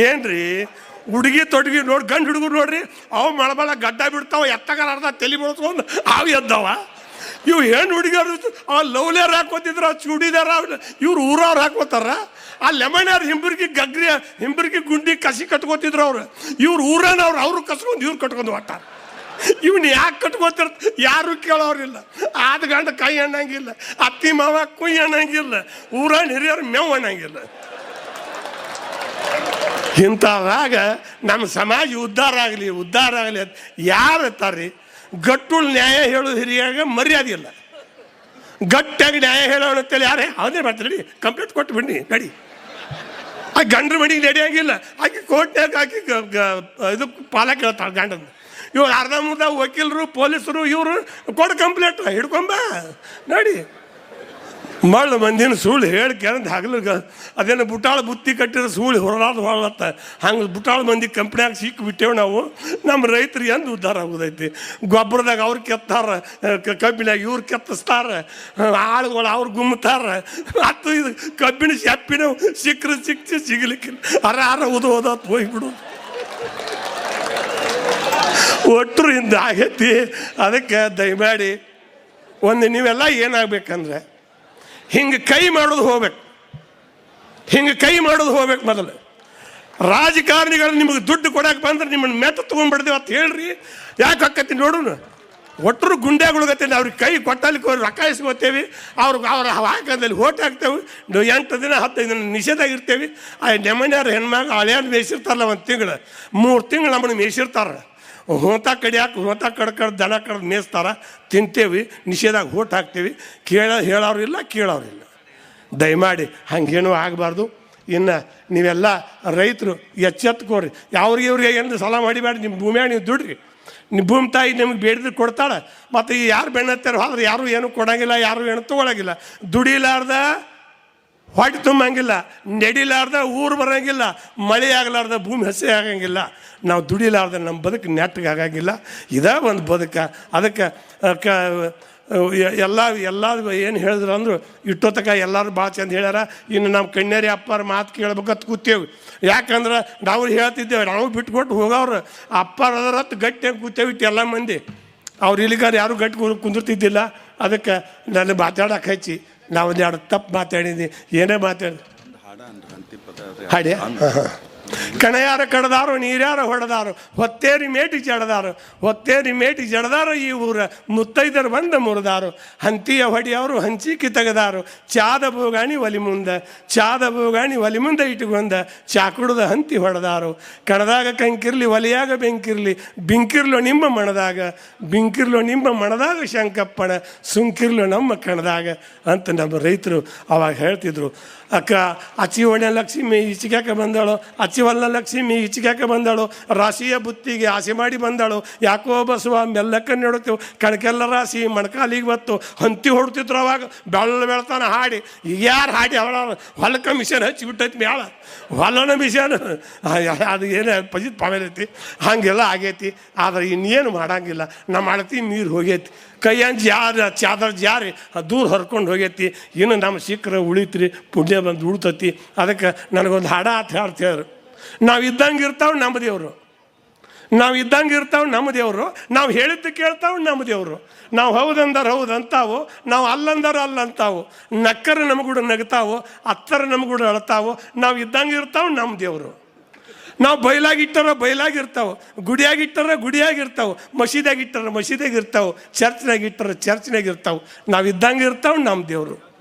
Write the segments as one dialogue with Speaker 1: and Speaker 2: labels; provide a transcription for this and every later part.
Speaker 1: ಏನ್ರಿ? ಹುಡುಗಿ ತೊಡಗಿ ನೋಡಿ, ಗಂಡು ಹುಡುಗರು ನೋಡ್ರಿ, ಅವು ಮಳಬಳ ಗಡ್ಡ ಬಿಡ್ತಾವ, ಎತ್ತಗಾರ ಅರ್ಧ ತಲೆ ಬಿಡ್ಸ್ಕೊಂಡು ಅವು ಎದ್ದವ. ಇವು ಹೆಣ್ಣು ಹುಡುಗಿಯರು ಆ ಲವ್ಲೇರ್ ಹಾಕೋತಿದ್ರ ಚೂಡಿದಾರ, ಇವ್ರು ಊರವ್ರು ಹಾಕೋತಾರ ಆ ಲೆಮನ್ಯಾರ್ ಹಿಂಬರ್ಗಿ ಗಗ್ರಿ, ಹಿಂಬರ್ಗಿ ಗುಂಡಿ ಕಸಿ ಕಟ್ಕೋತಿದ್ರು ಅವ್ರು. ಇವ್ರು ಊರನ ಅವ್ರು ಕಸ್ಕೊಂಡು ಇವ್ರು ಕಟ್ಕೊಂಡು ಹೊಟ್ಟಾರ ಇವ್ನ ಯಾಕೆ ಕಟ್ಕೋತಿರ್, ಯಾರು ಕೇಳೋರಿಲ್ಲ. ಆದ ಗಂಡ ಕೈ ಅಣ್ಣಂಗಿಲ್ಲ ಅತ್ತಿ ಮಾವ ಕುಯ್ ಅಣ್ಣಂಗಿಲ್ಲ ಊರ ಹಿರಿಯರು ಮೇವ್ ಅನ್ನಂಗಿಲ್ಲ. ಇಂಥವಾಗ ನಮ್ಮ ಸಮಾಜ ಉದ್ಧಾರ ಆಗಲಿ ಉದ್ಧಾರ ಆಗಲಿ ಅಂತ ಯಾರು ಇರ್ತಾರ್ರಿ ಗಟ್ಟುಳ್ ನ್ಯಾಯ ಹೇಳೋದು ಹಿರಿಯಾಗ ಮರ್ಯಾದೆ ಇಲ್ಲ. ಗಟ್ಟಾಗಿ ನ್ಯಾಯ ಹೇಳೋಣ ಅಂತೇಳಿ ಯಾರೇ? ಅವನೇ ನಡಿ ಕಂಪ್ಲೇಂಟ್ ಕೊಟ್ಟು ಬನ್ನಿ, ನಡಿ. ಆ ಗಂಡ್ರ ಮನೆಗೆ ಆಗಿಲ್ಲ ಆಕೆ ಕೋರ್ಟ್ನಾಗ ಆಕೆ ಇದು ಪಾಲ ಕೇಳ್ತಾಳೆ ಗಂಡನ ಇವ್ರು ಅರ್ಧ ವಕೀಲರು, ಪೊಲೀಸರು, ಇವರು ಕೊಡು ಕಂಪ್ಲೇಂಟ್ ಹಿಡ್ಕೊಂಬ, ನೋಡಿ. ಮಳ್ಳು ಮಂದಿನ ಸುಳ್ಳು ಹೇಳಿ ಕೇಳಂತ ಹಗಲಿಗೆ ಅದೇನು ಬುಟಾಳ ಬುತ್ತಿ ಕಟ್ಟಿರೋ ಸುಳ್ಳು ಹೊರಲಾದ ಹೊರಲತ್ತ. ಹಂಗೆ ಬುಟಾಳ ಮಂದಿ ಕಂಪ್ನ್ಯಾಗ ಸಿಕ್ಕಿ ಬಿಟ್ಟೇವು ನಾವು. ನಮ್ಮ ರೈತರು ಎಂದು ಉದ್ಧಾರ ಆಗೋದೈತಿ? ಗೊಬ್ಬರದಾಗ ಅವ್ರು ಕೆತ್ತಾರ ಕಬ್ಬಿನಾಗ ಇವ್ರು ಕೆತ್ತಿಸ್ತಾರ, ಆಳುಗಳು ಅವ್ರು ಗುಮ್ಮತಾರ ಮತ್ತು ಇದು ಕಬ್ಬಿನ ಶಪ್ಪಿನ ಸಿಕ್ಕರೆ ಸಿಕ್ಕಿ ಸಿಗಲಿಕ್ಕಿಲ್ಲ ಅರ ಅರ ಉದ ಹೋದ ಹೋಗ್ಬಿಡು ಒಟ್ಟರು ಹಿಂದೆ ಆಗೈತಿ ಅದಕ್ಕೆ ದಯಮಾಡಿ ಒಂದು ನೀವೆಲ್ಲ ಏನಾಗಬೇಕಂದ್ರೆ ಹಿಂಗೆ ಕೈ ಮಾಡೋದು ಹೋಗ್ಬೇಕು. ಹಿಂಗೆ ಕೈ ಮಾಡೋದು ಹೋಗ್ಬೇಕು ಮೊದಲು. ರಾಜಕಾರಣಿಗಳು ನಿಮಗೆ ದುಡ್ಡು ಕೊಡಕ್ಕೆ ಬಂದ್ರೆ ನಿಮ್ಮನ್ನು ಮೆತ್ತ ತೊಗೊಂಡ್ಬಿಡ್ದೇವೆ ಅಂತ ಹೇಳ್ರಿ. ಯಾಕೆ ಆಕತಿ ನೋಡೋಣ ಒಟ್ಟರು ಗುಂಡ್ಯಾಗುಳಗತ್ತೆ ಅವ್ರಿಗೆ ಕೈ ಕೊಟ್ಟಲಿಕ್ಕೆ ಅವ್ರು ರೊಕ್ಕ ಇಸ್ಕೋತೇವೆ. ಅವ್ರಿಗೆ ಅವ್ರ ಹಾಕದಲ್ಲಿ ಓಟ್ ಹಾಕ್ತೇವೆ. ಎಂಟು ದಿನ ಹತ್ತೈದು ದಿನ ನಿಷೇಧಾಗಿರ್ತೇವೆ ಆ ನೆಮ್ಮನೆಯವ್ರ ಹೆಣ್ಮಗ ಹಳೆಯ ಮೇಯಿಸಿರ್ತಾರಲ್ಲ ಒಂದು ತಿಂಗಳು. ಮೂರು ತಿಂಗಳು ನಮ್ಮನ್ನು ಮೇಯಿಸಿರ್ತಾರೆ. ಹೋತ ಕಡಿಯಾಕೆ, ಹೋತ ಕಡ್ ಕಡ್ ದನ ಕಡ್ದು ಮೇಯಿಸ್ತಾರ. ತಿಂತೇವಿ, ನಿಷೇಧಾಗ ಹೋಟ್ ಹಾಕ್ತೇವೆ. ಕೇಳ, ಹೇಳೋರು ಇಲ್ಲ, ಕೇಳೋರು ಇಲ್ಲ. ದಯಮಾಡಿ ಹಂಗೇನೂ ಆಗಬಾರ್ದು. ಇನ್ನು ನೀವೆಲ್ಲ ರೈತರು, ಎಚ್ಚೆತ್ಕೋರಿ. ಯಾವ್ರಿಗೆ ಇವ್ರಿಗೆ ಏನು ಸಾಲ ಮಾಡಿಬೇಡಿ ನಿಮ್ಮ ಭೂಮಿಯಾಗ ನೀವು ದುಡ್ರಿ. ನಿಮ್ಮ ಭೂಮಿ ತಾಯಿ ನಿಮ್ಗೆ ಬೇಡಿದ್ರೆ ಕೊಡ್ತಾಳೆ. ಮತ್ತು ಈ ಯಾರು ಬೆಣ್ಣತ್ತಾರ ಆದ್ರೆ ಯಾರು ಏನು ಕೊಡಂಗಿಲ್ಲ, ಯಾರು ಏನು ತೊಗೊಳಂಗಿಲ್ಲ. ದುಡಿಲಾರ್ದ ಹೊಟ್ಟೆ ತುಂಬಂಗಿಲ್ಲ, ನಡಿಲಾರ್ದ ಊರು ಬರಂಗಿಲ್ಲ, ಮಳೆ ಆಗಲಾರ್ದ ಭೂಮಿ ಹಸಿ ಆಗಂಗಿಲ್ಲ. ನಾವು ದುಡಿಲಾರ್ದ ನಮ್ಮ ಬದುಕು ನೆಟ್ಟಿಗೆ ಆಗಂಗಿಲ್ಲ. ಇದೇ ಒಂದು ಬದುಕ. ಅದಕ್ಕೆ ಕ ಎಲ್ಲ ಎಲ್ಲ ಏನು ಹೇಳಿದ್ರು ಅಂದರು ಇಟ್ಟೋತಕ ಎಲ್ಲರೂ ಭಾಳ ಚಂದ ಹೇಳ್ಯಾರ, ಇನ್ನು ನಮ್ಮ ಕಣ್ಣೇರಿ ಅಪ್ಪಾರ ಮಾತು ಕೇಳ್ಬೇಕಂತ ಕೂತೇವೆ. ಯಾಕಂದ್ರೆ ನಾವು ಹೇಳ್ತಿದ್ದೇವೆ, ನಾವು ಬಿಟ್ಕೊಟ್ಟು ಹೋಗವ್ರು, ಅಪ್ಪಾರ ಅದರತ್ತು ಗಟ್ಟಿಯಾಗಿ ಕೂತೇವೆ ಇಟ್ಟು ಎಲ್ಲ ಮಂದಿ. ಅವ್ರು ಇಲ್ಲಿಗಾರ ಯಾರು ಗಟ್ಟಿ ಕುಂದ್- ಕುಂದಿರ್ತಿದ್ದಿಲ್ಲ. ಅದಕ್ಕೆ ನಾನು ಮಾತಾಡೋಕೆ ಹಚ್ಚಿ. ನಾವು ಒಂದು ಎರಡು ತಪ್ಪು ಮಾತಾಡಿದ್ವಿ. ಏನೇ ಮಾತಾಡಿ ಹಾಡಿ ಕಣಯಾರ ಕಡದಾರು, ನೀರ್ಯಾರ ಹೊಡೆದಾರು, ಹೊತ್ತೇರಿ ಮೇಟಿ ಜಡದಾರು, ಹೊತ್ತೇರಿ ಮೇಟಿ ಜಡದಾರು ಈ ಊರ ಮುತ್ತೈದರು ಬಂದ ಮುರಿದಾರು. ಹಂತಿಯ ಹೊಡಿಯವರು ಹಂಚಿಕೆ ತೆಗೆದಾರು. ಚಾದ ಬೋಗಾಣಿ ಒಲಿ ಮುಂದೆ, ಚಾದ ಬೋಗಾಣಿ ಒಲಿ ಮುಂದೆ ಇಟ್ಟುಕೊಂಡ ಚಾಕುಡದ ಹಂತಿ ಹೊಡೆದಾರು. ಕಡದಾಗ ಕಂಕಿರ್ಲಿ, ಒಲಿಯಾಗ ಬೆಂಕಿರ್ಲಿ, ಬಿಂಕಿರ್ಲೋ ನಿಮ್ಮ ಮಣದಾಗ, ಬಿಂಕಿರ್ಲೋ ನಿಮ್ಮ ಮಣದಾಗ ಶಂಕಪ್ಪಣ ಸುಂಕಿರ್ಲೋ ನಮ್ಮ ಕಣದಾಗ ಅಂತ ನಮ್ಮ ರೈತರು ಅವಾಗ ಹೇಳ್ತಿದ್ರು. ಅಕ್ಕ ಅಚ್ಚಿವಣೆ ಲಕ್ಷ್ಮಿ ಈಚಿಗ್ಯಾಕ ಬಂದಾಳು? ಅಚ್ಚಿವಲ್ಲ ಲಕ್ಷ್ಮಿ ಈಚಿಗ್ಯಾಕ ಬಂದಾಳು? ರಾಶಿಯ ಬುತ್ತಿಗೆ ಆಸೆ ಮಾಡಿ ಬಂದಾಳು? ಯಾಕೋ ಬಸವ ಮೆಲ್ಲಕ್ಕ ನೋಡುತ್ತೇವೆ ಕಣಕೆಲ್ಲ ರಾಶಿ ಮಣಕಾಲಿಗೆ ಬತ್ತು, ಹಂತಿ ಹೊಡ್ತಿದ್ರು ಅವಾಗ ಬೆಳ್ಳ ಬೆಳ್ತಾನೆ ಹಾಡಿ. ಈಗ ಯಾರು ಹಾಡಿ? ಅವಳ ಹೊಲಕ್ಕೆ ಮಿಷನ್ ಹಚ್ಚಿ ಬಿಟ್ಟೈತಿ ಮ್ಯಾಳ ಹೊಲನ ಮಿಷನ್. ಅದು ಏನೇ ಪಜಿತ್ ಪಾಮೇಲೈತಿ ಹಾಗೆಲ್ಲ ಆಗೈತಿ. ಆದ್ರೆ ಇನ್ನೇನು ಮಾಡಂಗಿಲ್ಲ. ನಮ್ಮ ಅಳತಿ ನೀರು ಹೋಗೈತಿ. ಕೈಯಂಜ್ ಯಾರು ಚಾದರ್ ಜಾರಿ ದೂರ ಹರ್ಕೊಂಡು ಹೋಗೈತಿ. ಇನ್ನು ನಮ್ಮ ಸಿಕ್ಕರೆ ಉಳಿತ್ರಿ, ಪುಣ್ಯ ಬಂದು ಉಳ್ತತಿ. ಅದಕ್ಕೆ ನನಗೊಂದು ಹಾಡ ಅಂತ ಹೇಳ್ತೇವ್ರು ನಾವು ಇದ್ದಂಗೆ ಇರ್ತಾವೆ ನಮ್ಮ ದೇವರು. ನಾವು ಇದ್ದಂಗೆ ಇರ್ತಾವೆ ನಮ್ಮ ದೇವರು. ನಾವು ಹೇಳಿದ್ದು ಕೇಳ್ತಾವೆ ನಮ್ಮ ದೇವರು. ನಾವು ಹೌದಂದಾರ ಹೌದು ಅಂತಾವು ನಾವು ಅಲ್ಲಂದರು ಅಲ್ಲ ಅಂತಾವು ನಕ್ಕರ ನಮಗೂಡ ನಗ್ತಾವು, ಅತ್ತರ ನಮಗೂಡ ಅಳ್ತಾವು. ನಾವು ಇದ್ದಂಗೆ ಇರ್ತಾವೆ ನಮ್ಮ ದೇವರು. ನಾವು ಬಯಲಾಗಿಟ್ಟಾರ ಬಯಲಾಗಿರ್ತಾವೆ. ಗುಡಿಯಾಗಿಟ್ಟಾರ ಗುಡಿಯಾಗಿರ್ತಾವೆ. ಮಸೀದಿಯಾಗ ಮಸೀದಾಗಿರ್ತಾವೆ ಮಸೀದಿಯಾಗ ಚರ್ಚ್ನಾಗಿರ್ತಾವೆ. ನಾವು ಇದ್ದಂಗೆ ಇರ್ತಾವೆ ನಮ್ಮ ದೇವರು.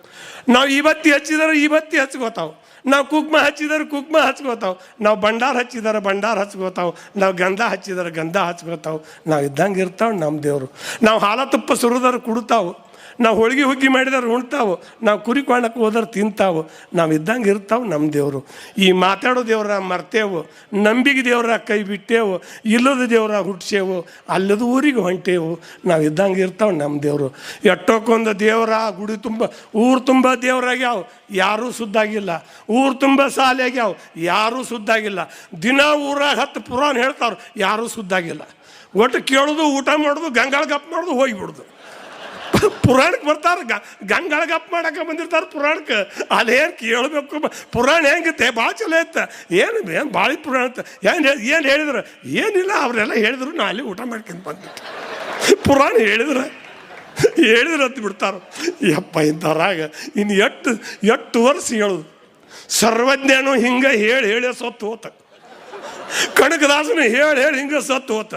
Speaker 1: ನಾವು ಇವತ್ತಿ ಹಚ್ಚಿದಾರೆ ಇವತ್ತಿ ಹಚ್ಕೋತಾವೆ. ನಾವು ಕುಕ್ಮ ಹಚ್ಚಿದಾರೆ ಕುಕ್ಮ ಹಚ್ಕೋತಾವೆ. ನಾವು ಭಂಡಾರ ಹಚ್ಚಿದಾರೆ ಭಂಡಾರ ಹಚ್ಕೋತಾವೆ. ನಾವು ಗಂಧ ಹಚ್ಚಿದಾರೆ ಗಂಧ ಹಚ್ಕೋತಾವೆ. ನಾವು ಇದ್ದಂಗೆ ಇರ್ತಾವೆ ನಮ್ಮ ದೇವರು. ನಾವು ಹಾಲ ತುಪ್ಪ ಸುರಿದಾರೆ ಕುಡ್ತಾವೆ. ನಾವು ಹೋಳಿಗೆ ಹುಗ್ಗಿ ಮಾಡಿದಾರೆ ಉಣ್ತಾವು. ನಾವು ಕುರಿ ಕಾಣಕ್ಕೆ ಹೋದ್ರೆ ತಿಂತಾವು. ನಾವು ಇದ್ದಂಗೆ ಇರ್ತಾವೆ ನಮ್ಮ ದೇವರು. ಈ ಮಾತಾಡೋ ದೇವ್ರ ಮರ್ತೇವು. ನಂಬಿಕೆ ದೇವ್ರ ಕೈ ಬಿಟ್ಟೇವು. ಇಲ್ಲದ ದೇವ್ರ ಹುಟ್ಸೇವು. ಅಲ್ಲದ ಊರಿಗೆ ಹೊಂಟೇವು. ನಾವು ಇದ್ದಂಗೆ ಇರ್ತಾವೆ ನಮ್ಮ ದೇವರು. ಎಟ್ಟೋಕೊಂದು ದೇವರ, ಗುಡಿ ತುಂಬ, ಊರು ತುಂಬ ದೇವ್ರಾಗ್ಯಾವ. ಯಾರೂ ಸುದ್ದಾಗಿಲ್ಲ ಊರು ತುಂಬ ಸಾಲೆ ಆಗ್ಯಾವ ಯಾರೂ ಸುದ್ದಾಗಿಲ್ಲ ದಿನ ಊರಾಗ ಹತ್ತು ಪುರಾಣ ಹೇಳ್ತಾವ್ರು. ಯಾರೂ ಸುದ್ದಾಗಿಲ್ಲ ಒಟ್ಟು ಕೇಳೋದು, ಊಟ ಮಾಡೋದು, ಗಂಗಾಳ ಗಪ್ ಮಾಡೋದು, ಹೋಗಿಬಿಡೋದು. ಪುರಾಣಕ್ಕೆ ಬರ್ತಾರ ಗಂಗಳ ಗಪ್ಪ ಮಾಡಕ್ಕೆ ಬಂದಿರ್ತಾರೆ ಪುರಾಣಕ್ಕೆ. ಅದೇನು ಕೇಳಬೇಕು ಪುರಾಣ ಹೆಂಗಿತ್ತೆ ಭಾಳ ಚಲೋ ಇತ್ತು ಏನು ಏನು ಭಾಳ ಪುರಾಣ ಇತ್ತು ಏನು ಏನು ಹೇಳಿದ್ರು? ಏನಿಲ್ಲ, ಅವರೆಲ್ಲ ಹೇಳಿದ್ರು, ನಾ ಅಲ್ಲಿ ಊಟ ಮಾಡ್ಕೊಂಡು ಬಂದ್ಬಿಟ್ಟು. ಪುರಾಣ ಹೇಳಿದ್ರು? ಹೇಳಿದ್ರು ಅಂತ ಬಿಡ್ತಾರ. ಯಪ್ಪ ಇಂಥವ್ರಾಗ ಇನ್ನು ಎಟ್ಟು ಎಷ್ಟು ವರ್ಷ ಹೇಳೋದು? ಸರ್ವಜ್ಞನು ಹಿಂಗೆ ಹೇಳಿ ಹೇಳಿ ಸತ್ತು ಹೋತ. ಕನಕದಾಸನು ಹೇಳಿ ಹೇಳಿ ಹಿಂಗೆ ಸತ್ತು ಹೋತ.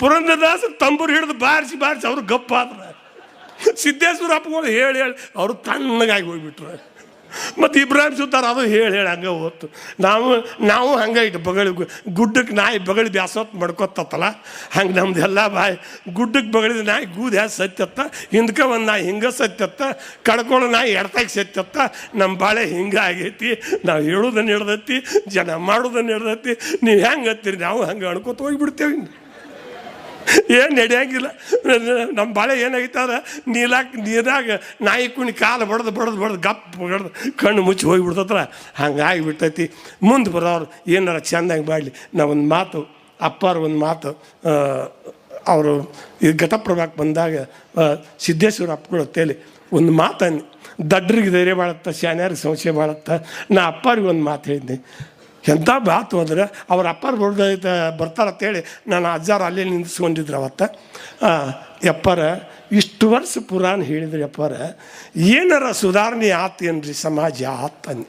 Speaker 1: ಪುರಂದರದಾಸ ತಂಬೂರು ಹಿಡಿದು ಬಾರಿಸಿ ಬಾರಿಸಿ, ಅವ್ರು ಗಪ್ಪಾದ್ರ. ಸಿದ್ದೇಶ್ವರ ಅಪ್ಪಗಳು ಹೇಳಿ ಹೇಳಿ, ಅವರು ತಣ್ಣಗಾಗಿ ಹೋಗ್ಬಿಟ್ರು. ಮತ್ತು ಇಬ್ರಾಹಿಂ ಸುತ್ತಾರ ಅದು ಹೇಳಿ ಹೇಳಿ ಹಂಗೆ ಹೋತು. ನಾವು ನಾವು ಹಂಗೆ ಇಟ್ಟು ಬಗಳಿ ಗುಡ್ಡಕ್ಕೆ ನಾಯಿ ಬಗಳಿ ಬ್ಯಾಸೋತ್ ಮಡ್ಕೊತತ್ತಲ್ಲ, ಹಂಗೆ ನಮ್ದು ಎಲ್ಲ ಬಾಯಿ ಗುಡ್ಡಕ್ಕೆ ಬಗಳಿದ ನಾಯಿ ಗೂದು ಹ್ಯಾ ಸತ್ಯತ್ತ ಹಿಂದ್ಕ ಒಂದು ನಾಯಿ ಹಿಂಗೆ ಸತ್ಯತ್ತ ಕಡ್ಕೊಳ್ಳೋ ನಾಯಿ ಎಡ್ತಾಗಿ ಸತ್ಯತ್ತ ನಮ್ಮ ಬಾಳೆ ಹಿಂಗೆ ಆಗೈತಿ, ನಾವು ಹೇಳೋದನ್ನು ಹಿಡ್ದೈತಿ, ಜನ ಮಾಡೋದನ್ನು ಹಿಡ್ದೈತಿ, ನೀವು ಹೆಂಗೆ ಹತ್ತೀರಿ, ನಾವು ಹಂಗೆ ಅಣ್ಕೋತ ಹೋಗಿಬಿಡ್ತೇವೆ ಏನು ನಡೆಯಂಗಿಲ್ಲ. ನಮ್ಮ ಬಾಳೆ ಏನಾಗಿತ್ತಾರ ನೀಲಾಕ್ ನೀರಾಗ ನಾಯಿ ಕುಣಿ ಕಾಲು ಬಡ್ದು ಬಡ್ದು ಬಡ್ದು ಗಪ್ ಬಡ್ದು ಕಣ್ಣು ಮುಚ್ಚಿ ಹೋಗಿಬಿಡ್ತತ್ರ ಹಂಗಾಗಿ ಬಿಡ್ತೈತಿ ಮುಂದೆ ಬರೋರು ಏನಾರ ಚೆಂದಾಗಿ ಮಾಡಲಿ. ನಾ ಒಂದು ಮಾತು, ಅಪ್ಪಾರ ಒಂದು ಮಾತು ಅವರು ಈ ಘಟಪ್ರಭಾಕ್ಕೆ ಬಂದಾಗ ಸಿದ್ದೇಶ್ವರ ಅಪ್ಪಗಳು ತೇಲಿ ಒಂದು ಮಾತನ್ನು. ದಡ್ರಿಗೆ ಧೈರ್ಯ ಮಾಡತ್ತ ಶಾನ್ಯಾರಿಗೆ ಸಂಶಯ ಮಾಡತ್ತ ನಾ ಅಪ್ಪಾರಿಗೆ ಒಂದು ಮಾತು ಹೇಳಿದ್ದೆ ಎಂಥ ಬಾತು ಅಂದರೆ ಅವ್ರ ಅಪ್ಪಾರ ಅಂತ ಬರ್ತಾರಂತೇಳಿ ನಾನು ಅಜ್ಜಾರು ಅಲ್ಲಿ ನಿಂದಿಸ್ಕೊಂಡಿದ್ರು ಅವತ್ತು. ಎಪ್ಪರ ಇಷ್ಟು ವರ್ಷ ಪುರಾಣ ಹೇಳಿದ್ರಿ ಯಪ್ಪಾರ, ಏನಾರ ಸುಧಾರಣೆ ಆತೇನ್ರಿ ಸಮಾಜ ಆತನ್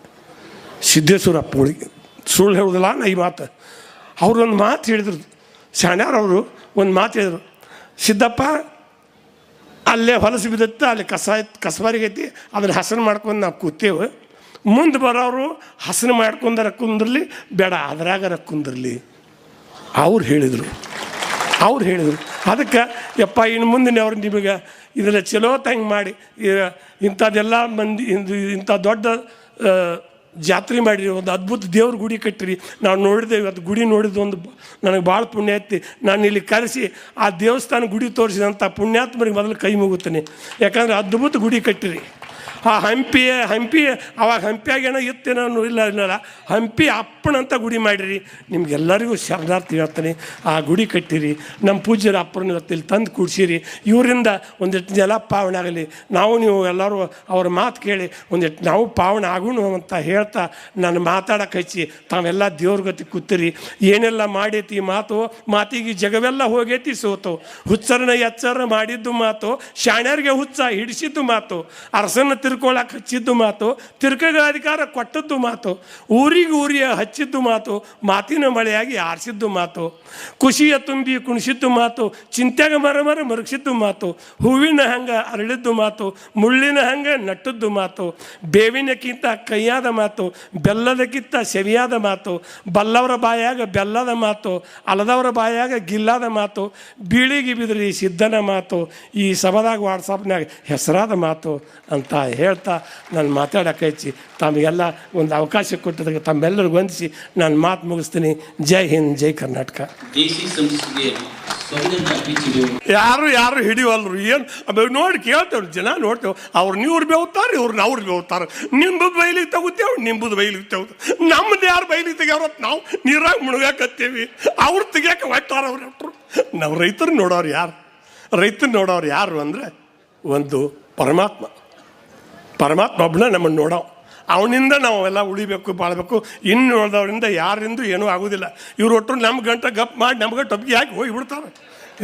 Speaker 1: ಸಿದ್ದೇಶ್ವರ ಅಪ್ಪಗಳಿಗೆ ಸುಳ್ಳು ಹೇಳುದಿಲ್ಲ ನಾ ಈ ಮಾತು. ಅವ್ರು ಒಂದು ಮಾತು ಹೇಳಿದ್ರು ಶಾಣ್ಯಾರವರು ಒಂದು ಮಾತು ಹೇಳಿದ್ರು, ಸಿದ್ದಪ್ಪ, ಅಲ್ಲೇ ಹೊಲಸು ಬಿದ್ದತ್ತೆ ಅಲ್ಲಿ ಕಸ ಕಸಬಾರಿಗೈತಿ ಅದನ್ನ ಹಸನು ಮಾಡ್ಕೊಂಡು ನಾವು ಕೂತೇವೆ. ಮುಂದೆ ಬರೋರು ಹಸನ ಮಾಡ್ಕೊಂಡಾರ ಕುಂದ್ರಲಿ, ಬೇಡ ಅದ್ರಾಗರ ಕುಂದಿರಲಿ. ಅವ್ರು ಹೇಳಿದರು. ಅವ್ರು ಹೇಳಿದರು. ಅದಕ್ಕೆ, ಯಪ್ಪ ಇನ್ನು ಮುಂದಿನವ್ರು ನಿಮಗೆ ಇದೆಲ್ಲ ಚಲೋ ತಂಗೆ ಮಾಡಿ ಇಂಥದ್ದೆಲ್ಲ ಮಂದಿ ಇಂಥ ದೊಡ್ಡ ಜಾತ್ರೆ ಮಾಡಿರಿ ಒಂದು ಅದ್ಭುತ ದೇವ್ರ ಗುಡಿ ಕಟ್ಟಿರಿ. ನಾವು ನೋಡಿದೆ ಇವತ್ತು ಗುಡಿ ನೋಡಿದ ಒಂದು ನನಗೆ ಭಾಳ ಪುಣ್ಯ ಐತಿ. ನಾನು ಇಲ್ಲಿ ಕರೆಸಿ, ಆ ದೇವಸ್ಥಾನ ಗುಡಿ ತೋರಿಸಿದಂಥ ಪುಣ್ಯಾತ್ಮರಿಗೆ ಮೊದಲು ಕೈ ಮುಗುತ್ತೇನೆ. ಯಾಕಂದ್ರೆ ಅದ್ಭುತ ಗುಡಿ ಕಟ್ಟಿರಿ. ಆ ಹಂಪಿಯ ಹಂಪಿ ಅವಾಗ ಹಂಪಿಯಾಗೇನೋ ಇತ್ತೇನೋ ಇಲ್ಲ ಇಲ್ಲ ಹಂಪಿ ಅಪ್ಪನಂತ ಗುಡಿ ಮಾಡಿರಿ. ನಿಮ್ಗೆಲ್ಲರಿಗೂ ಶರಣಾರ್ಥಿ ಹೇಳ್ತಾನೆ. ಆ ಗುಡಿ ಕಟ್ಟಿರಿ. ನಮ್ಮ ಪೂಜ್ಯರ ಅಪ್ಪನ ಇವತ್ತಿಲ್ಲಿ ತಂದು ಕೂಡ್ಸಿರಿ. ಇವರಿಂದ ಒಂದಿಷ್ಟು ಜಲ ಪಾವನೆ ಆಗಲಿ. ನಾವು ನೀವು ಎಲ್ಲರೂ ಅವ್ರ ಮಾತು ಕೇಳಿ ಒಂದಿಷ್ಟು ನಾವು ಪಾವನ ಆಗೋಣ ಅಂತ ಹೇಳ್ತಾ ನಾನು ಮಾತಾಡಕ್ಕೆ ಹಚ್ಚಿ ತಾವೆಲ್ಲ ದೇವ್ರ ಗತಿ ಕೂತಿರಿ. ಏನೆಲ್ಲ ಮಾಡೈತಿ ಮಾತು? ಮಾತಿಗೆ ಜಗವೆಲ್ಲ ಹೋಗೈತಿ ಸೋತು. ಹುಚ್ಚರನ್ನ ಎಚ್ಚರ ಮಾಡಿದ್ದು ಮಾತು. ಶಾಣ್ಯರಿಗೆ ಹುಚ್ಚ ಹಿಡಿಸಿದ್ದು ಮಾತು. ಅರಸನ್ನ ತಿರ್ಕೊಳಕ್ಕೆ ಹಚ್ಚಿದ್ದು ಮಾತು ತಿರ್ಕಗ ಅಧಿಕಾರ ಕೊಟ್ಟದ್ದು ಮಾತು, ಊರಿಗೆ ಊರಿಯ ಹಚ್ಚಿದ್ದು ಮಾತು, ಮಾತಿನ ಮಳೆಯಾಗಿ ಆರಿಸಿದ್ದು ಮಾತು, ಖುಷಿಯ ತುಂಬಿ ಕುಣಿಸಿದ್ದು ಮಾತು, ಚಿಂತೆಗ ಮರ ಮರ ಮರುಗಿಸಿದ್ದು ಮಾತು, ಹೂವಿನ ಹಂಗೆ ಅರಳಿದ್ದು ಮಾತು, ಮುಳ್ಳಿನ ಹಂಗೆ ನಟ್ಟದ್ದು ಮಾತು, ಬೇವಿನಕ್ಕಿಂತ ಕೈಯಾದ ಮಾತು, ಬೆಲ್ಲದಕ್ಕಿಂತ ಸೆವಿಯಾದ ಮಾತು, ಬಲ್ಲವರ ಬಾಯಾಗ ಬೆಲ್ಲದ ಮಾತು, ಅಲದವರ ಬಾಯಾಗ ಗಿಲ್ಲಾದ ಮಾತು, ಬೀಳಿಗೆ ಬಿದ್ರಿ ಸಿದ್ಧನ ಮಾತು, ಈ ಸಭಾದಾಗ ವಾಟ್ಸಪ್ನಾಗ ಹೆಸರಾದ ಮಾತು ಅಂತ ಹೇಳ್ತಾ ನಾನು ಮಾತಾಡೋಕೆ ಹೆಚ್ಚಿ ತಮಗೆಲ್ಲ ಒಂದು ಅವಕಾಶ ಕೊಟ್ಟದಕ್ಕೆ ತಮ್ಮೆಲ್ಲರಿಗೂ ವಂದಿಸಿ ನಾನು ಮಾತು ಮುಗಿಸ್ತೀನಿ. ಜೈ ಹಿಂದ್ ಜೈ ಕರ್ನಾಟಕ. ಯಾರು ಯಾರು ಹಿಡಿವಲ್ರು? ಏನು? ನೋಡಿ ಕೇಳ್ತೇವೆ ಜನ ನೋಡ್ತೇವೆ ಅವ್ರು ನೀವ್ರು ಬೇವ್ತಾರೆ ಇವ್ರನ್ನ ಅವ್ರು ಬೇವ್ತಾರೆ. ನಿಂಬದ ಬೈಲಿಗೆ ತಗೋತೇವೆ ನಿಂಬುದು ಬೈಲಿಗೆ ತಗೋ ನಮ್ದು ಯಾರು ಬೈಲಿಗೆ ತೆಗ್ಯಾರ ನಾವು ನೀರಾಗಿ ಮುಳುಗಾಕತ್ತೇವಿ ಅವ್ರು ತೆಗಿಯಕ್ಕೆ ಹೊಟ್ಟಾರ ಅವ್ರು ಹೊಟ್ಟರು ನಾವು ರೈತರು ನೋಡೋರು ಯಾರು? ರೈತರು ನೋಡೋರು ಯಾರು ಅಂದರೆ ಒಂದು ಪರಮಾತ್ಮ. ಪರಮಾತ್ಮ ಒಬ್ಬನ ನಮ್ಮನ್ನು ನೋಡೋ. ಅವನಿಂದ ನಾವು ಎಲ್ಲ ಉಳಿಬೇಕು, ಬಾಳಬೇಕು. ಇನ್ನು ನೋಡಿದವರಿಂದ ಯಾರಿಂದ ಏನೂ ಆಗೋದಿಲ್ಲ ಇವ್ರು ಒಟ್ಟರು ನಮ್ಮ ಗಂಟೆ ಗಪ್ ಮಾಡಿ ನಮ್ಗೆ ಟೊಪ್ಪಿಗೆ ಹಾಕಿ ಹೋಗಿ ಬಿಡ್ತಾರೆ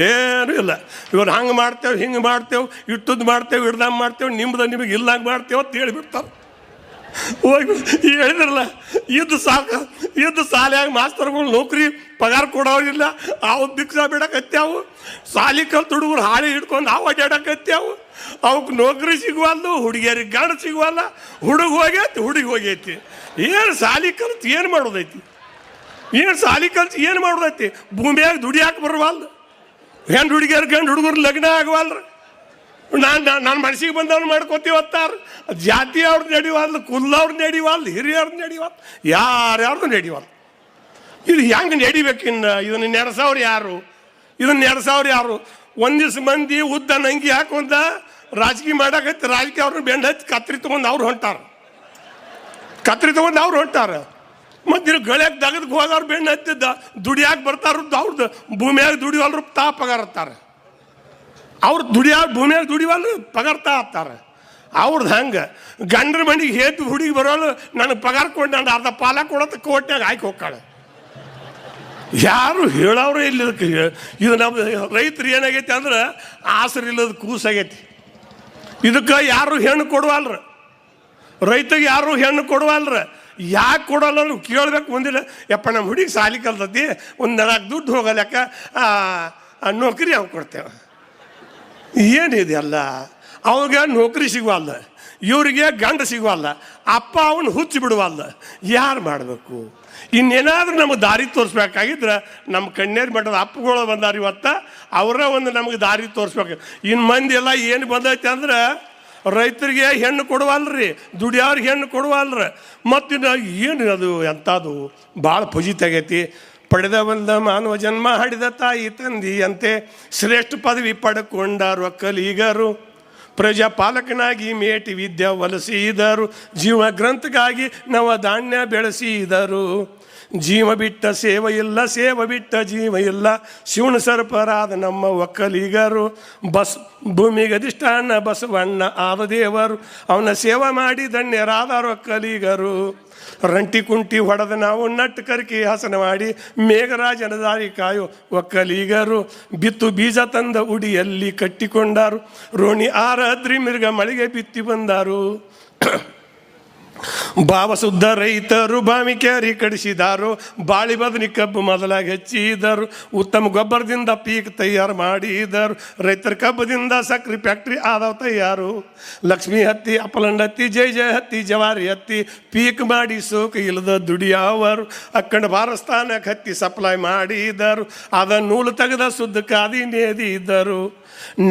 Speaker 1: ಏನೂ ಇಲ್ಲ. ಇವ್ರು ಹಂಗೆ ಮಾಡ್ತೇವೆ, ಹಿಂಗೆ ಮಾಡ್ತೇವೆ, ಇಟ್ಟದ್ದು ಮಾಡ್ತೇವೆ, ಇಡ್ದಂಗೆ ಮಾಡ್ತೇವೆ ನಿಮ್ದು ನಿಮಗೆ ಇಲ್ಲಂಗೆ ಮಾಡ್ತೇವೆ ಅಂತ ಹೇಳಿಬಿಡ್ತಾರೆ. ಹೋಗಿ ಈಗ ಹೇಳಿದ್ರಲ್ಲ, ಇದ್ದು ಸಾಕು, ಇದ್ದು ಸಾಲಿಯಾಗಿ ಮಾಸ್ತರ್ಗಳು ನೌಕರಿ ಪಗಾರ ಕೊಡೋರಿಲ್ಲ ಅವು ಭಿಕ್ಷಾ ಬಿಡಕತ್ಯಾವು. ಸಾಲಿ ಕಲ್ತು ಹುಡುಗರು ಹಾಳಿ ಹಿಡ್ಕೊಂಡು ಅವು ಅಡ್ಡಾಡಕತ್ಯಾವು ಅವಕ್ಕೆ ನೌಕರಿ ಸಿಗುವಲ್ದು, ಹುಡುಗಿಯರಿಗೆ ಗಂಡ ಸಿಗುವಲ್ಲ, ಹುಡುಗ ಹೋಗೈತಿ, ಹುಡುಗಿ ಹೋಗೈತಿ. ಏನು ಸಾಲಿ ಕಲ್ತು ಏನು ಮಾಡೋದೈತಿ? ಏನು ಸಾಲಿ ಕಲ್ತು ಏನು ಮಾಡೋದೈತಿ? ಭೂಮಿಯಾಗ ದುಡಿಯಾಕೆ ಬರವಲ್ದು. ಹೆಣ್ಣು ಹುಡುಗಿಯರು, ಗಂಡು ಹುಡುಗರು ಲಗ್ನ ಆಗವಲ್ರಿ ನಾನು ನಾನು ಮನಸ್ಸಿಗೆ ಬಂದವ್ನು ಮಾಡ್ಕೋತೀವತ್ತಾರ ಜಾತಿ ಅವ್ರದ್ದು ನಡಿವಲ್ದು ಕುಲ್ಲವ್ರದ್ದು ನಡಿವಲ್ದು ಹಿರಿಯವ್ರದ್ದು ಯಾರು ಯಾರ್ಯಾರ್ದು ನಡಿವಲ್ದು ಇದು ಹೆಂಗೆ ನಡಿಬೇಕು ಇನ್ನು? ಇದನ್ನು ನೆಡ್ಸವ್ರು ಯಾರು? ಇದನ್ನು ನೆಡ್ಸವ್ರು ಯಾರು? ಒಂದಿವ್ಸ ಮಂದಿ ಉದ್ದ ನಂಗಿ ಹಾಕೊಂಡ ರಾಜಕೀಯ ಮಾಡಕತ್ತಿ ರಾಜಕೀಯ ಅವ್ರನ್ನ ಬೆಂಡ ಹಚ್ಚಿ ಕತ್ರಿ ತೊಗೊಂಡು ಅವ್ರು ಹೊಂಟಾರ. ಕತ್ರಿ ತೊಗೊಂಡು ಅವ್ರು ಹೊಂಟಾರ. ಮತ್ತು ಇನ್ನು ಗಳಕ್ಕೆ ದಗದಕ್ಕೆ ಹೋದವ್ರು ಬೆಣ್ಣೆ ಹತ್ತಿದ್ದ ದುಡಿಯಾಕೆ ಬರ್ತಾರದ್ದು ಅವ್ರದ್ದು ಭೂಮಿಯಾಗ ದುಡಿಯೋಲ್ರು ತಾ ಪಗಾರತ್ತಾರೆ ಅವ್ರು ದುಡಿಯೋ ಭೂಮಿಯಾಗ ದುಡಿವಲ್ಲ ಪಗಾರ್ತ ಆಗ್ತಾರೆ. ಅವ್ರದ್ದು ಹಂಗೆ. ಗಂಡ್ರ ಮನೆಗೆ ಹೇತು ಹುಡುಗಿ ಬರೋಲ್ಲ ನನಗೆ ಪಗಾರ ಕೊಟ್ಟು ನಾನು ಅರ್ಧ ಪಾಲ ಕೊಡತ್ತ ಕೋಟ್ನಾಗ ಹಾಕಿ ಹೋಗ್ತಾಳೆ. ಯಾರು ಹೇಳೋರು ಇಲ್ಲ ಇದಕ್ಕೆ. ಇದು ನಮ್ಮ ರೈತರು ಏನಾಗೈತಿ ಅಂದ್ರೆ ಆಸರಿ ಇಲ್ಲದ ಕೂಸಾಗೈತಿ ಇದಕ್ಕೆ ಯಾರು ಹೆಣ್ಣು ಕೊಡುವಲ್ರ? ರೈತಗೆ ಯಾರು ಹೆಣ್ಣು ಕೊಡುವಲ್ರ? ಯಾಕೆ ಕೊಡಲ್ಲ ಕೇಳಬೇಕು ಮುಂದಿಲ್ಲ ಯಪ್ಪ ನಮ್ಮ ಹುಡುಗಿ ಸಾಲಿ ಕಲ್ತತಿ, ಒಂದು ನಾಲ್ಕು ದುಡ್ಡು ಹೋಗಲ್ಯಾಕ ನೌಕರಿ ಅವ್ನು ಕೊಡ್ತೇವೆ. ಏನಿದೆಯಲ್ಲ ಅವಾಗ ನೌಕರಿ ಸಿಗುವಲ್ಲ ಇವರಿಗೆ ಗಂಡ ಸಿಗುವಲ್ಲ ಅಪ್ಪ ಅವನು ಹುಚ್ಚಿ ಬಿಡುವಲ್ಲ ಯಾರು ಮಾಡಬೇಕು? ಇನ್ನೇನಾದರೂ ನಮಗೆ ದಾರಿ ತೋರಿಸ್ಬೇಕಾಗಿದ್ರೆ ನಮ್ಮ ಕಣ್ಣೇರು ಮಠದ ಅಪ್ಪಗಳು ಬಂದಾರ ಇವತ್ತ. ಅವರ ಒಂದು ನಮಗೆ ದಾರಿ ತೋರಿಸ್ಬೇಕು. ಇನ್ನು ಮಂದಿ ಎಲ್ಲ ಏನು ಬಂದೈತೆ ಅಂದ್ರೆ, ರೈತರಿಗೆ ಹೆಣ್ಣು ಕೊಡುವಲ್ರಿ ದುಡಿಯೋರಿಗೆ ಹೆಣ್ಣು ಕೊಡುವಲ್ರಿ ಮತ್ತಿನ್ನು ಏನು ಅದು ಎಂಥದ್ದು? ಭಾಳ ಪೂಜಿ ಆಗೈತಿ ಪಡೆದ ಬಂದ ಮಾನವ ಜನ್ಮ ಹಡಿದ ತಾಯಿ ತಂದಿಯಂತೆ ಶ್ರೇಷ್ಠ ಪದವಿ ಪಡ್ಕೊಂಡಾರು ಒಕ್ಕಲಿಗರು ಪ್ರಜಾಪಾಲಕನಾಗಿ ಮೇಟಿ ವಿದ್ಯೆ ವಲಸಿದರು ಜೀವ ಗ್ರಂಥಕ್ಕಾಗಿ ನವ ಧಾನ್ಯ ಬೆಳೆಸಿದರು. ಜೀವ ಬಿಟ್ಟ ಸೇವ ಇಲ್ಲ, ಸೇವ ಬಿಟ್ಟ ಜೀವ ಇಲ್ಲ. ಶಿವನ ಸರ್ಪರಾದ ನಮ್ಮ ಒಕ್ಕಲಿಗರು, ಬಸ್ ಭೂಮಿಗೆ ಅಧಿಷ್ಠಾನ ಬಸವಣ್ಣ ಆದ ದೇವರು. ಅವನ ಸೇವೆ ಮಾಡಿ ಧನ್ಯರಾದ ಒಕ್ಕಲಿಗರು. ರಂಟಿ ಕುಂಟಿ ಹೊಡೆದ ನಾವು ನಟ್ಟು ಕರ್ಕಿ ಹಾಸನ ಮಾಡಿ ಮೇಘರಾಜನ ದಾರಿ ಕಾಯೋ ಒಕ್ಕಲಿಗರು. ಬಿತ್ತು ಬೀಜ ತಂದ ಉಡಿಯಲ್ಲಿ ಕಟ್ಟಿಕೊಂಡಾರು. ರೋಣಿ ಆರದ್ರಿ ಮಿರ್ಗ ಮಳೆಗೆ ಬಿತ್ತಿ ಬಂದಾರು. ಭಾವಶುದ್ಧ ರೈತರು ಬಾವಿಕೇರಿ ಕಡಿಸಿದಾರು, ಬಾಳಿ ಬದನಿ ಕಬ್ಬು ಮೊದಲಾಗಿ ಹೆಚ್ಚಿದರು, ಉತ್ತಮ ಗೊಬ್ಬರದಿಂದ ಪೀಕ್ ತಯಾರು ಮಾಡಿದರು, ರೈತರ ಕಬ್ಬದಿಂದ ಸಕ್ರೆ ಫ್ಯಾಕ್ಟ್ರಿ ಆದವು ತಯಾರು. ಲಕ್ಷ್ಮಿ ಹತ್ತಿ, ಅಪಲಂಡ ಹತ್ತಿ, ಜೈ ಜಯ ಹತ್ತಿ, ಜವಾರಿ ಹತ್ತಿ, ಪೀಕ್ ಮಾಡಿ ಸೋಕು ಇಲ್ಲದ ದುಡಿಯವರು ಅಕ್ಕಂಡ ಭಾರಸ್ಥಾನಕ್ಕೆ ಹತ್ತಿ ಸಪ್ಲೈ ಮಾಡಿದರು ಅದ ನೂಲು ತೆಗೆದ ಸುದ್ದ ಕಾದಿ ನೇದಿದ್ದರು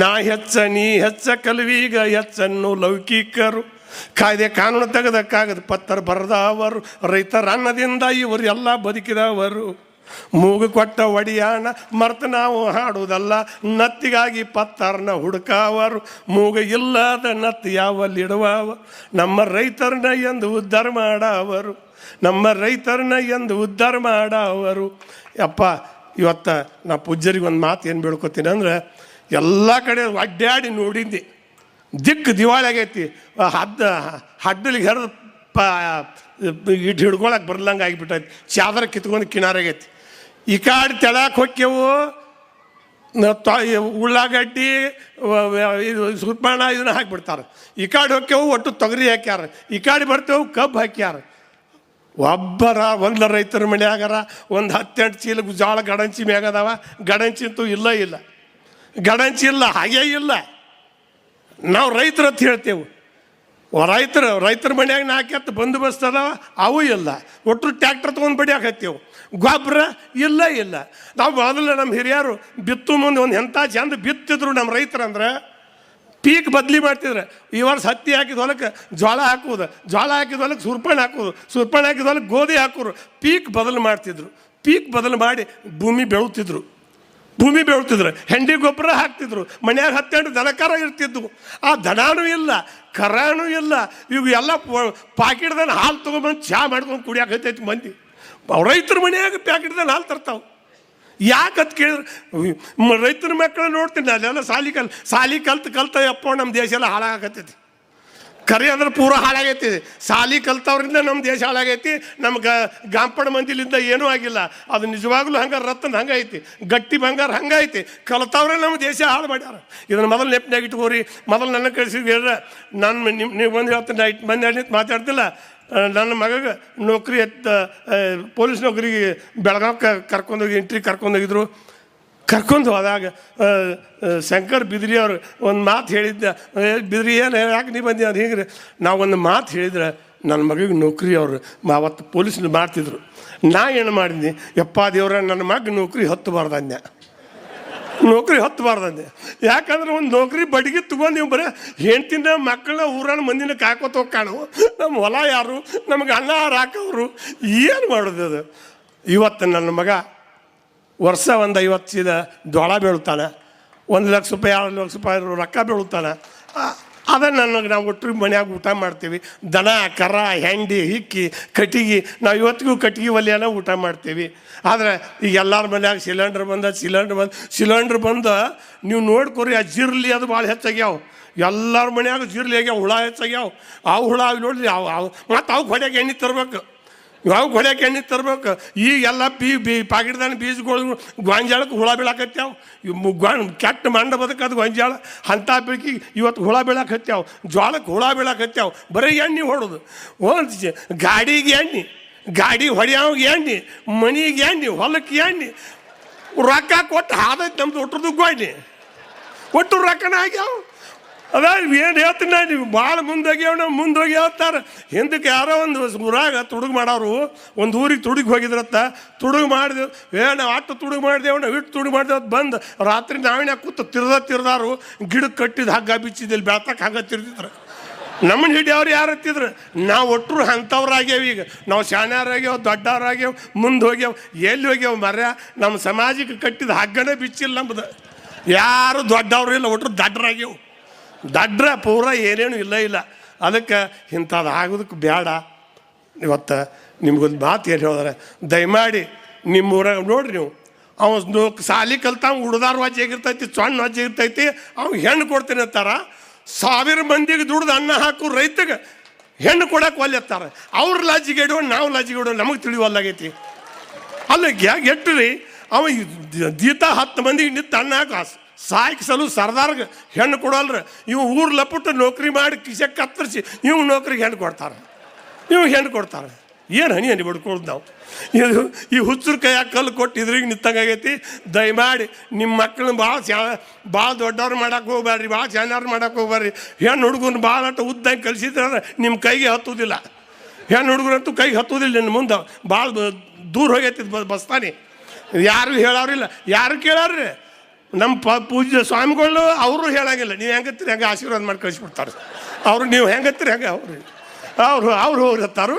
Speaker 1: ನಾ ಹೆಚ್ಚ, ನೀ ಹೆಚ್ಚ, ಕಲ್ವೀಗ ಹೆಚ್ಚನ್ನು ಲೌಕಿಕರು ಕಾಯ್ದೆ ಕಾನೂನು ತೆಗೆದಕ್ಕಾಗದು ಪತ್ತರ ಬರದವರು, ರೈತರ ಅನ್ನದಿಂದ ಇವರು ಎಲ್ಲ ಬದುಕಿದವರು. ಮೂಗು ಕೊಟ್ಟ ಒಡಿಯಾಣ ಮರ್ತು ನಾವು ಹಾಡುವುದಲ್ಲ, ನತ್ತಿಗಾಗಿ ಪತ್ತರ್ನ ಹುಡುಕವರು. ಮೂಗು ಇಲ್ಲದ ನತ್ತು ಯಾವಲ್ಲಿಡುವವ ನಮ್ಮ ರೈತರನ್ನ ಎಂದು ಉದ್ಧಾರ ಮಾಡವರು. ನಮ್ಮ ರೈತರನ್ನ ಎಂದು ಉದ್ಧಾರ ಮಾಡವರು. ಅಪ್ಪ ಇವತ್ತ ನಾ ಪೂಜ್ಯರಿಗೆ ಒಂದು ಮಾತು ಏನು ಬೇಡ್ಕೊತೀನಿ ಅಂದ್ರೆ, ಎಲ್ಲ ಕಡೆ ಅಡ್ಡಾಡಿ ನೋಡಿದ್ದೆ. ದಿಕ್ಕು ದಿವಾಳಿ ಆಗೈತಿ. ಹದ್ದ, ಹಡ್ಡಲಿಗೆ ಹರಿದು ಪ ಇಟ್ಟು ಹಿಡ್ಕೊಳಕ್ಕೆ ಬರ್ಲಂಗೆ ಆಗಿಬಿಟ್ಟೈತಿ. ಚಾದರ ಕಿತ್ಕೊಂಡು ಕಿನಾರಾಗೈತಿ ಈ ಕಾಡು ತೆಳಕ್ಕೆ ಹೊಕ್ಕೆವು ಉಳ್ಳಾಗಡ್ಡಿ ಇದು ಸುರ್ಪಾಣ ಇದನ್ನ ಹಾಕಿಬಿಡ್ತಾರೆ. ಈ ಕಾಡು ಹೊಕ್ಕೆವು, ಒಟ್ಟು ತೊಗರಿ ಹಾಕ್ಯಾರ. ಈ ಕಾಡಿ ಬರ್ತೇವು, ಕಬ್ಬು ಹಾಕ್ಯಾರ. ಒಬ್ಬರ, ಒಂದು ರೈತರ ಮನೆಯಾಗಾರ, ಒಂದು ಹತ್ತೆಂಟು ಚೀಲ ಜೋಳ ಗಡಂಚಿ ಮ್ಯಾಗದಾವ ಗಡಂಚಿ ಅಂತೂ ಇಲ್ಲ ಇಲ್ಲ. ಗಡಂಚಿ ಇಲ್ಲ, ಹಾಗೇ ಇಲ್ಲ. ನಾವು ರೈತರು ಅಂತ ಹೇಳ್ತೇವೆ. ರೈತರು, ರೈತರ ಮನ್ಯಾಗ ನಾಲ್ಕು ಎತ್ತು ಬಂದೋಬಸ್ತ್ ಅದಾವ, ಅವು ಇಲ್ಲ. ಒಟ್ಟು ಟ್ಯಾಕ್ಟರ್ ತೊಗೊಂಡು ಬಡಿಯಾಕತ್ತೇವು ಗೊಬ್ಬರ ಇಲ್ಲ ಇಲ್ಲ. ನಾವು ಮೊದಲು ನಮ್ಮ ಹಿರಿಯರು ಬಿತ್ತು ಮುಂದೆ ಒಂದು ಎಂಥ ಚಂದ ಬಿತ್ತಿದ್ರು ನಮ್ಮ ರೈತರಂದ್ರೆ ಪೀಕ್ ಬದಲಿ ಮಾಡ್ತಿದ್ರು. ಈ ವರ್ಷ ಹತ್ತಿ ಹಾಕಿದ ಹೊಲಕ್ಕೆ ಜೋಳ ಹಾಕುವುದು ಜೋಳ ಹಾಕಿದ ಹೊಲಕ್ಕೆ ಸುರ್ಪಣೆ ಹಾಕೋದು ಸುರ್ಪಣೆ ಹಾಕಿದ ಹೊಲಕ್ಕೆ ಗೋಧಿ ಹಾಕೋರು ಪೀಕ್ ಬದಲು ಮಾಡ್ತಿದ್ರು. ಪೀಕ್ ಬದಲು ಮಾಡಿ ಭೂಮಿ ಬೆಳುತ್ತಿದ್ರು ಭೂಮಿ ಬೆಳ್ತಿದ್ರು, ಹೆಂಡಿ ಗೊಬ್ಬರ ಹಾಕ್ತಿದ್ರು, ಮನ್ಯಾಗ ಹತ್ತೆಂಟು ದನಕರ ಇರ್ತಿದ್ವು. ಆ ದನಾನೂ ಇಲ್ಲ, ಕರಾನೂ ಇಲ್ಲ ಇವು ಎಲ್ಲ ಪಾಕಿಟ್ದಲ್ಲಿ ಹಾಲು ತೊಗೊಂಬಂದು ಚಹಾ ಮಾಡ್ಕೊಂಡು ಕುಡಿಯಾಕೈತೈತಿ ಮಂದಿ. ರೈತರ ಮನ್ಯಾಗ ಪ್ಯಾಕೆಟ್ದಲ್ಲಿ ಹಾಲು ತರ್ತಾವೆ. ಯಾಕಂತ ಕೇಳಿದ್ರೆ ರೈತರ ಮಕ್ಕಳು ನೋಡ್ತೀನಿ, ಅಲ್ಲೆಲ್ಲ ಸಾಲಿ ಕಲ್, ಸಾಲಿ ಕಲ್ತು ಕಲ್ತ ಯಪ್ಪ ನಮ್ಮ ದೇಶ ಎಲ್ಲ ಹಾಳಾಗತ್ತೈತಿ ಕರೆ ಅಂದ್ರೆ ಪೂರ ಹಾಳಾಗೈತಿ. ಸಾಲಿ ಕಲ್ತವ್ರಿಂದ ನಮ್ಮ ದೇಶ ಹಾಳಾಗೈತಿ ನಮ್ಗೆ ಗಾಂಪಡ ಮಂದಿಲಿಂದ ಏನೂ ಆಗಿಲ್ಲ. ಅದು ನಿಜವಾಗ್ಲೂ ಹಂಗ ರತ್ನ ಹಂಗೈತಿ ಗಟ್ಟಿ ಬಂಗಾರ ಹಂಗೈತಿ ಕಲ್ತವ್ರೆ ನಮ್ಮ ದೇಶ ಹಾಳು ಮಾಡ್ಯಾರ. ಇದನ್ನು ಮೊದಲು ನೆಪ್ಪಿನಾಗ ಇಟ್ಕೋರಿ, ಮೊದಲು ನನ್ನ ಕಳಿಸಿದ್ರೆ ನಾನು ನಿಮ್ಮ ನೀವು ಬಂದು ಹೇಳ್ತೀನಿ ಇಟ್ಟು ಮಂದಿ ಮಾತಾಡ್ತಿಲ್ಲ. ನನ್ನ ಮಗಗೆ ನೌಕರಿ ಎತ್ತ ಪೊಲೀಸ್ ನೌಕರಿಗೆ ಬೆಳಗಾವಿ ಕರ್ಕೊಂಡೋಗಿ ಎಂಟ್ರಿ ಕರ್ಕೊಂಡೋಗಿದ್ರು ಕರ್ಕೊಂಡು ಹೋದಾಗ ಶಂಕರ್ ಬಿದ್ರಿ ಅವರು ಒಂದು ಮಾತು ಹೇಳಿದ್ದ ಬಿದ್ರಿ ಏನು ಯಾಕೆ ನೀ ಬಂದಿ ಅದು ಹೀಗೆ ನಾವು ಒಂದು ಮಾತು ಹೇಳಿದ್ರೆ ನನ್ನ ಮಗಿಗೆ ನೌಕರಿ ಅವರು. ಅವತ್ತು ಪೊಲೀಸ್ನ ಮಾಡ್ತಿದ್ರು. ನಾ ಏನು ಮಾಡಿದ್ನಿ? ಯಪ್ಪ ದೇವ್ರ ನನ್ನ ಮಗ ನೌಕರಿ ಹತ್ತಬಾರ್ದು ಅಂದೆ ನೌಕರಿ ಹತ್ತಬಾರ್ದಂದೆ. ಯಾಕಂದ್ರೆ ಒಂದು ನೌಕರಿ ಬಡಿಗೆ ತಗೊಂಡು ನೀವು ಬರೀ ಹೆಂಡ್ತಿನ ಮಕ್ಕಳನ್ನ ಊರನ್ನ ಮಂದಿನ ಕಾಕೋತ ಕಾಣು. ನಮ್ಮ ಹೊಲ ಯಾರು? ನಮಗೆ ಅನ್ನ ಹಾಕೋರು ಏನು ಮಾಡೋದು ಅದು? ಇವತ್ತು ನನ್ನ ಮಗ ವರ್ಷ ಒಂದು ಐವತ್ತು ಸೀದ ಜೋಳ ಬೀಳ್ತಾನೆ. ಒಂದು ಲಕ್ಷ ರೂಪಾಯಿ ಎರಡು ಲಕ್ಷ ರೂಪಾಯಿ ರೊಕ್ಕ ಬೀಳ್ತಾನೆ. ಆ, ಅದನ್ನು ನನಗೆ ನಾವು ಒಟ್ಟು ಮನ್ಯಾಗ ಊಟ ಮಾಡ್ತೀವಿ. ದನ ಕರ ಹೆಂಡಿ ಹಿಕ್ಕಿ ಕಟ್ಟಿಗೆ ನಾವು ಇವತ್ತಿಗೂ ಕಟ್ಟಿಗೆ ಒಲೆಯನ್ನ ಊಟ ಮಾಡ್ತೀವಿ. ಆದರೆ ಈಗ ಎಲ್ಲರ ಮನ್ಯಾಗ ಸಿಲಿಂಡ್ರ್ ಬಂದ ಸಿಲಿಂಡ್ರ್ ಬಂದು ಸಿಲಿಂಡ್ರ್ ಬಂದ ನೀವು ನೋಡ್ಕೊರಿ ಆ ಜಿರ್ಲಿ ಅದು ಭಾಳ ಹೆಚ್ಚಾಗ್ಯಾವ. ಎಲ್ಲರ ಮನ್ಯಾಗ ಜಿರ್ಲಿ ಆಗ್ಯಾವ ಹುಳ ಹೆಚ್ಚಾಗ್ಯಾವ. ಅವು ಹುಳ ನೋಡಿರಿ ಅವು ಅವು ಮತ್ತು ಅವು ಹೊಡೆಯಾಗ ಎಣ್ಣೆ ತರ್ಬೇಕು. ಯಾವ ಹೊಡ್ಯಾಕೆ ಎಣ್ಣೆ ತರಬೇಕು? ಈಗೆಲ್ಲ ಬೀ ಬೀ ಪಾಕಿಟ್ದಾನ ಬೀಜಗಳು ಗೊಂಜಾಳಕ್ಕೆ ಹುಳ ಬೀಳಾಕತ್ಯಾವ. ಇವು ಗೊಂಡ್ ಕೆಟ್ಟ ಮಂಡ ಬದುಕದು ಗೊಂಜಾಳ. ಅಂಥ ಬೆಳಕಿ ಇವತ್ತು ಹುಳ ಬೀಳಾಕತ್ಯಾವ. ಜ್ವಾಳಕ್ಕೆ ಹುಳ ಬೀಳಾಕತ್ಯಾವ. ಬರೀ ಎಣ್ಣೆ ಹೊಡೋದು. ಒಂದು ಗಾಡಿಗೆ ಎಣ್ಣೆ, ಗಾಡಿ ಹೊಡೆಯವ್ಗೆ ಎಣ್ಣೆ, ಮನೆಗೆ ಎಣ್ಣೆ, ಹೊಲಕ್ಕೆ ಎಣ್ಣೆ. ರೊಕ್ಕ ಕೊಟ್ಟು ಹಾದೈತೆ ನಮ್ದು ಒಟ್ಟರದು ಗೋಣಿ ಒಟ್ಟು ರೊಕ್ಕನ ಆಗ್ಯಾವ? ಅದ ಏನು ಹೇಳ್ತೀನಿ ನೀವು ಭಾಳ ಮುಂದೆ ಮುಂದೋಗಿ ಹೇಳ್ತಾರೆ ಹಿಂದಕ್ಕೆ ಯಾರೋ ಒಂದು ಊರಾಗ ತುಡುಗು ಮಾಡೋರು, ಒಂದು ಊರಿಗೆ ತುಡುಗಿ ಹೋಗಿದ್ರತ್ತ, ತುಡುಗು ಮಾಡಿದೆವು ಏ, ನಾವು ಅಟ್ಟು ತುಡುಗು ಮಾಡಿದೆವು, ನಾವು ಇಟ್ಟು ತುಡುಗು ಮಾಡಿದೆ ಅಂತ ಬಂದು ರಾತ್ರಿ ನಾವಿನ ಕೂತು ತಿರ್ದ ತಿರ್ದಾರು ಗಿಡಕ್ಕೆ ಕಟ್ಟಿದ ಹಗ್ಗ ಬಿಚ್ಚಿದ್ದಲ್ಲಿ ಬೆಳ್ತಕ್ಕೆ ಹಗ್ಗ ತಿರ್ದಿದ್ರು. ನಮ್ಮನ್ನ ಹಿಡಿಯವ್ರು ಯಾರು ಹತ್ತಿದ್ರು? ನಾವು ಒಟ್ಟರು ಅಂಥವ್ರಾಗ್ಯಾವ ಈಗ. ನಾವು ಶಾಣ್ಯಾರಾಗ್ಯಾವ ದೊಡ್ಡವ್ರಾಗ್ಯಾವ ಮುಂದೆ ಹೋಗ್ಯಾವ, ಎಲ್ಲಿ ಹೋಗ್ಯಾವ ಮರ್ಯ ನಮ್ಮ ಸಮಾಜಕ್ಕೆ ಕಟ್ಟಿದ ಹಗ್ಗನೇ ಬಿಚ್ಚಿಲ್ಲ ನಮ್ಮದು ಯಾರು ದೊಡ್ಡವ್ರು ಇಲ್ಲ ಒಟ್ಟರು ದಡ್ಡರಾಗ್ಯಾವ ದಡ್ರ ಪೂರ ಏನೇನು ಇಲ್ಲ ಇಲ್ಲ. ಅದಕ್ಕೆ ಇಂಥದ್ದು ಆಗೋದಕ್ಕೆ ಬೇಡ ಇವತ್ತು ನಿಮ್ಗೊಂದು ಮಾತು ಏನು ಹೇಳಿದ್ರೆ, ದಯಮಾಡಿ ನಿಮ್ಮ ಊರಾಗ ನೋಡ್ರಿ ನೀವು, ಅವ ನೋ ಸಾಲಿ ಕಲ್ತಾವ ಉಡ್ದಾರ ವಾಜ್ ಆಗಿರ್ತೈತಿ ಸಣ್ಣ ವಾಜ್ ಇರ್ತೈತಿ ಅವ್ನು ಹೆಣ್ಣು ಕೊಡ್ತೀನಿ ಅಂತಾರ. ಸಾವಿರ ಮಂದಿಗೆ ದುಡ್ದು ಅನ್ನ ಹಾಕು ರೈತಗೆ ಹೆಣ್ಣು ಕೊಡಕ್ಕೆ ಒಲ್ಲೆತ್ತಾರೆ ಅವ್ರ ಲಾಜಿಗೆ ಇಡುವ ನಾವು ಲಾಜಿಗೆ ಇಡುವ ನಮಗೆ ತಿಳಿವಲ್ಲಾಗೈತಿ. ಅಲ್ಲ ಗ್ಯಾಗ್ ರೀ, ಅವ ದೀತ ಹತ್ತು ಮಂದಿಗೆ ನಿಂತು ಅನ್ನ ಹಾಕ ಸಾಯ್ಸಲು ಸರ್ದಾರ್ಗೆ ಹೆಣ್ಣು ಕೊಡೋಲ್ರಿ. ಇವು ಊರು ಲಪುಟ್ಟು ನೌಕರಿ ಮಾಡಿ ಕಿಸೆ ಕತ್ತರಿಸಿ ಇವು ನೌಕರಿಗೆ ಹೆಣ್ಣು ಕೊಡ್ತಾರೆ. ಇವು ಹೆಣ್ಣು ಕೊಡ್ತಾರೆ. ಏನು ಹನಿ ಹನಿ ಬಡ್ಕೊಳ್ದು ನಾವು? ಇದು ಈ ಹುಚ್ಚರು ಕೈಯಾಗ ಕಲ್ಲು ಕೊಟ್ಟು ಇದ್ರಿಗೆ ನಿಂತಂಗಾಗೈತಿ. ದಯಮಾಡಿ ನಿಮ್ಮ ಮಕ್ಕಳನ್ನ ಭಾಳ ಶಾ ಭಾಳ ದೊಡ್ಡವ್ರು ಮಾಡಕ್ಕೆ ಹೋಗ್ಬೇಡ್ರಿ ಭಾಳ ಶಾನ್ಯವ್ರು ಮಾಡಕ್ಕೆ ಹೋಗ್ಬೇಡ್ರಿ ಹೆಣ್ಣು ಹುಡುಗನ ಭಾಳ ಅಂತ ಉದ್ದಂಗೆ ಕಲಿಸಿದ್ರೆ ನಿಮ್ಮ ಕೈಗೆ ಹತ್ತುವುದಿಲ್ಲ ಹೆಣ್ಣು ಹುಡುಗರಂತೂ ಕೈಗೆ ಹತ್ತುವುದಿಲ್ಲ ನಿನ್ನ ಮುಂದೆ. ಭಾಳ ದೂರ ಹೋಗೈತಿ ಬಸ್ತಾನೆ. ಯಾರು ಹೇಳೋರಿಲ್ಲ ಯಾರು ಕೇಳೋರಿ ನಮ್ಮ ಪ, ಪೂಜ್ಯ ಸ್ವಾಮಿಗಳು ಅವರು ಹೇಳಂಗಿಲ್ಲ. ನೀವು ಹೆಂಗತ್ತೀರಿ, ಹೆಂಗೆ ಆಶೀರ್ವಾದ ಮಾಡಿ ಕಳಿಸ್ಬಿಡ್ತಾರೆ. ಅವರು, ನೀವು ಹೆಂಗತ್ತೀರಿ ಅವ್ರಿ. ಅವರು ಅವರು ಅವ್ರು ಹೋಗಿರ್ತಾರು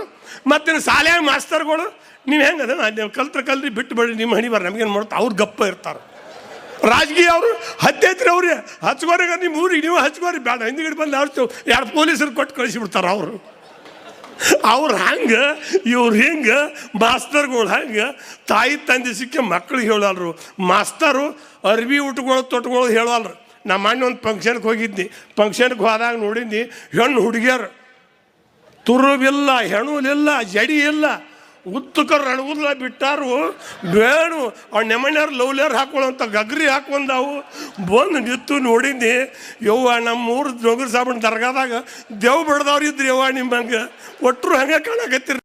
Speaker 1: ಮತ್ತು ಶಾಲೆಯ ಮಾಸ್ತರ್ಗಳು, ನೀವು ಹೆಂಗೆ ಅದ? ನೀವು ಕಲ್ತ್ರ ಕಲ್ರಿ, ಬಿಟ್ಟು ಬಿಡಿ ನಿಮ್ಮ ಹಣಿ ಬರ್ರಿ, ನಮಗೇನು ಮಾಡ್ತಾ ಅವ್ರು ಗಪ್ಪ ಇರ್ತಾರೆ. ರಾಜಕೀಯ ಅವರು ಹತ್ತೈತ್ರಿ ಅವ್ರಿಗೆ ಹಚ್ಕೋರಿಗೆ ನಿಮ್ಮ ಊರಿಗೆ ನೀವು ಹಚ್ಕೋರಿ ಬೇಡ. ಹಿಂದಿಗಡೆ ಬಂದು ಅವ್ರು ಎರಡು ಪೊಲೀಸರು ಕೊಟ್ಟು ಕಳಿಸಿಬಿಡ್ತಾರೆ ಅವರು. ಅವ್ರು ಹಂಗೆ, ಇವ್ರು ಹಿಂಗೆ, ಮಾಸ್ತರ್ಗಳು ಹಂಗೆ, ತಾಯಿ ತಂದೆ ಸಿಕ್ಕಿ ಮಕ್ಳಿಗೆ ಹೇಳಲ್ರು. ಮಾಸ್ತರು ಅರ್ಬಿ ಉಟ್ಕೊಳ್ಳೋ ತೊಟ್ಕೊಳ್ಳೋ ಹೇಳಲ್ರು. ನಮ್ಮ ಅಣ್ಣ ಒಂದು ಫಂಕ್ಷನ್ಗೆ ಹೋಗಿದ್ನಿ. ಫಂಕ್ಷನ್ಗೆ ಹೋದಾಗ ನೋಡಿದ್ನಿ, ಹೆಣ್ಣು ಹುಡುಗಿಯರು. ತುರುಬಿಲ್ಲ ಹೆಣುಲಿಲ್ಲ ಜಡಿ ಇಲ್ಲ ಉತ್ತಕ ಅಣಗುದ್ಲ ಬಿಟ್ಟಾರು ಬೇಡು ಆ ನೆಮಣ್ಯಾರು ಲವ್ಲಿಯರ್ ಹಾಕೊಳ್ಳೋಂಥ ಗಗ್ರಿ ಹಾಕೊಂಡವು ಬಂದು ನಿತ್ತು ನೋಡಿದ್ನಿ, ಯವ್ವ ನಮ್ಮ ಊರು ಜೋಗರ್ ಸಾಬಣ್ಣ ದರ್ಗಾದಾಗ ದೇವ್ ಬಡ್ದವ್ರು ಇದ್ರಿ ಯವ್ವ ನಿಮ್ಮಂಗೆ. ಒಟ್ಟರು ಹಂಗೆ ಕಾಣಕತ್ತೀರಿ